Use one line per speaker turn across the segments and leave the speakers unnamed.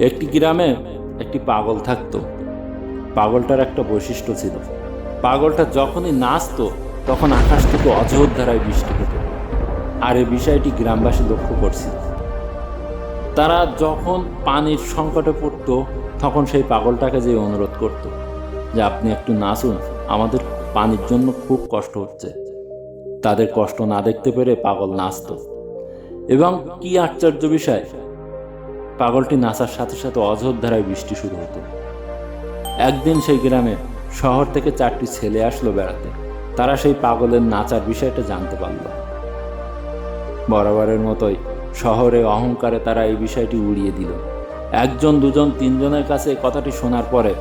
একটি গ্রামে একটি পাগল থাকতো। পাগলটার একটা বৈশিষ্ট্য ছিল। পাগলটা যখনই নাচতো, তখন আকাশ থেকে অজর ধারায় বৃষ্টি হতো। আর এই বিষয়টি গ্রামবাসী লক্ষ্য করছিল। তারা যখন পানির সংকটে পড়তো, তখন সেই পাগলটাকে যে অনুরোধ করত যে, আপনি একটু নাচুন, আমাদের পানির জন্য খুব কষ্ট হচ্ছে। তাদের কষ্ট না দেখতে পেরে পাগল নাচতো। এবং কি আশ্চর্য বিষয় পাগলটি নাচার সাথে সাথে অঝোর ধারায় বৃষ্টি শুরু হতো। একদিন সেই গ্রামে শহর থেকে চারটি ছেলে আসলো বেড়াতে। তারা সেই পাগলের নাচার বিষয়টা জানতে পারল। বরাবরের মতোই শহরে অহংকারে তারা এই বিষয়টি উড়িয়ে দিল। একজন, দুজন, তিনজনের কাছে এই কথাটি শোনার পরে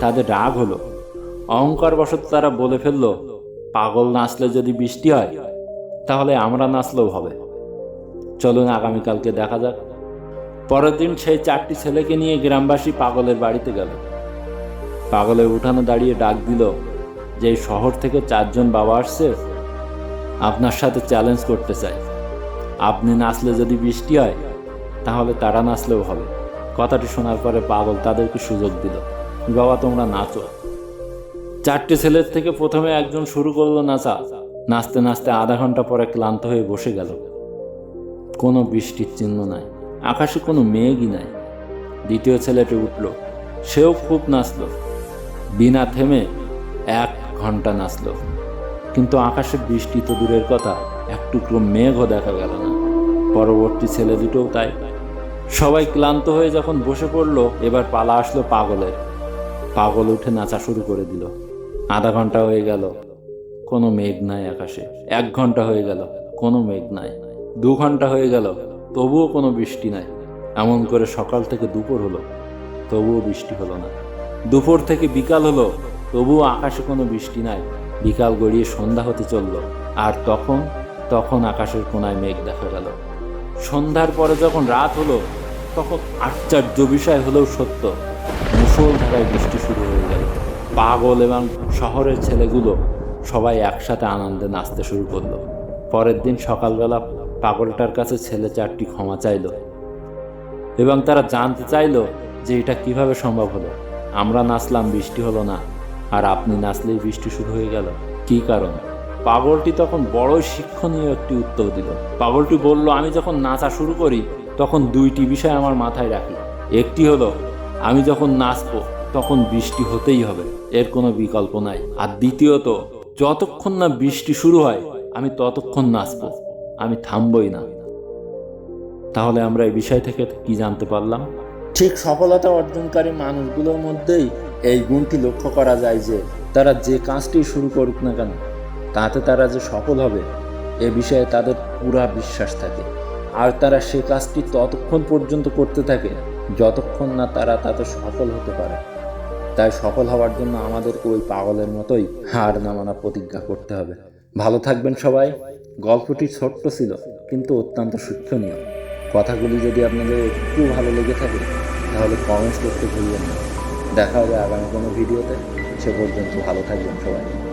তাদের রাগ হলো। অহংকার বশত তারা বলে ফেলল, পাগল নাচলে যদি বৃষ্টি হয়, তাহলে আমরা নাচলেও হবে। চলুন আগামীকালকে দেখা যাক পরের দিন সেই চারটি ছেলেকে নিয়ে গ্রামবাসী পাগলের বাড়িতে গেল। পাগলের উঠানে দাঁড়িয়ে ডাক দিল যে শহর থেকে চারজন বাবা আসছে, আপনার সাথে চ্যালেঞ্জ করতে চাই। আপনি নাচলে যদি বৃষ্টি হয়, তাহলে তারা নাচলেও হবে। কথাটি শোনার পরে পাগল তাদেরকে সুযোগ দিল, বাবা, তোমরা নাচো। চারটে ছেলের থেকে প্রথমে একজন শুরু করল নাচা। নাচতে নাচতে আধা ঘণ্টা পরে ক্লান্ত হয়ে বসে গেল। কোনো বৃষ্টির চিহ্ন নাই। আকাশে কোনো মেঘই নাই। দ্বিতীয় ছেলেটি উঠল। সেও খুব নাচল। বিনা থেমে এক ঘণ্টা নাচল। কিন্তু আকাশে বৃষ্টি তো দূরের কথা, এক টুকরো মেঘও দেখা গেল না। পরবর্তী ছেলে দুটোও তাই। সবাই ক্লান্ত হয়ে যখন বসে পড়ল, এবার পালা আসলো পাগলের। পাগল উঠে নাচা শুরু করে দিল। আধা ঘণ্টা হয়ে গেল। কোনো মেঘ নাই আকাশে। এক ঘণ্টা হয়ে গেল। কোনো মেঘ নাই। দু ঘণ্টা হয়ে গেল। তবুও কোনো বৃষ্টি নাই। এমন করে সকাল থেকে দুপুর হলো, তবুও বৃষ্টি হলো না। দুপুর থেকে বিকাল হলো, তবুও আকাশে কোনো বৃষ্টি নাই। বিকাল গড়িয়ে সন্ধ্যা হতে চলল, আর তখন তখন আকাশের কোনায় মেঘ দেখা গেল। সন্ধ্যার পরে যখন রাত হলো, তখন আশ্চর্য বিষয় হলেও সত্য মুসলধারায় বৃষ্টি শুরু হয়ে গেল। পাগল এবং শহরের ছেলেগুলো সবাই একসাথে আনন্দে নাচতে শুরু করল। পরের দিন সকালবেলা পাগলটার কাছে ছেলে চারটি ক্ষমা চাইলো এবং তারা জানতে চাইলো যে এটা কীভাবে সম্ভব হলো। আমরা নাচলাম, বৃষ্টি হলো না। আর আপনি নাচলেই বৃষ্টি শুরু হয়ে গেল। কি কারণ? পাগলটি তখন বড় শিক্ষণীয় একটি উত্তর দিল। পাগলটি বলল, আমি যখন নাচা শুরু করি, তখন দুইটি বিষয় আমার মাথায় রাখি। একটি হলো, আমি যখন নাচবো, তখন বৃষ্টি হতেই হবে। এর কোনো বিকল্প নাই। আর দ্বিতীয়ত, যতক্ষণ না বৃষ্টি শুরু হয়, আমি ততক্ষণ নাচবো। থামবই না। তাহলে আমরা এই বিষয় থেকে কি জানতে পারলাম? ঠিক সফলতা অর্জনকারী মানুষগুলোর মধ্যেই এই গুণটি লক্ষ্য করা যায় যে, তারা যে কাজটি শুরু করুক না কেন, তাতে তারা যে সফল হবে, এ বিষয়ে তাদের পুরা বিশ্বাস থাকে। আর তারা সে কাজটি ততক্ষণ পর্যন্ত করতে থাকে, যতক্ষণ না তারা তাতে সফল হতে পারে। তাই সফল হওয়ার জন্য আমাদেরকে ওই পাগলের মতোই হার নামানা প্রতিজ্ঞা করতে হবে। ভালো থাকবেন সবাই। গল্পটি ছোট্ট ছিল, কিন্তু অত্যন্ত শিক্ষণীয়। কথাগুলি যদি আপনাদের একটু ভালো লেগে থাকে, তাহলে কমেন্টস করতে ভুলবেন না। দেখা হবে আগামী কোনো ভিডিওতে। সে পর্যন্ত ভালো থাকবেন সবাই।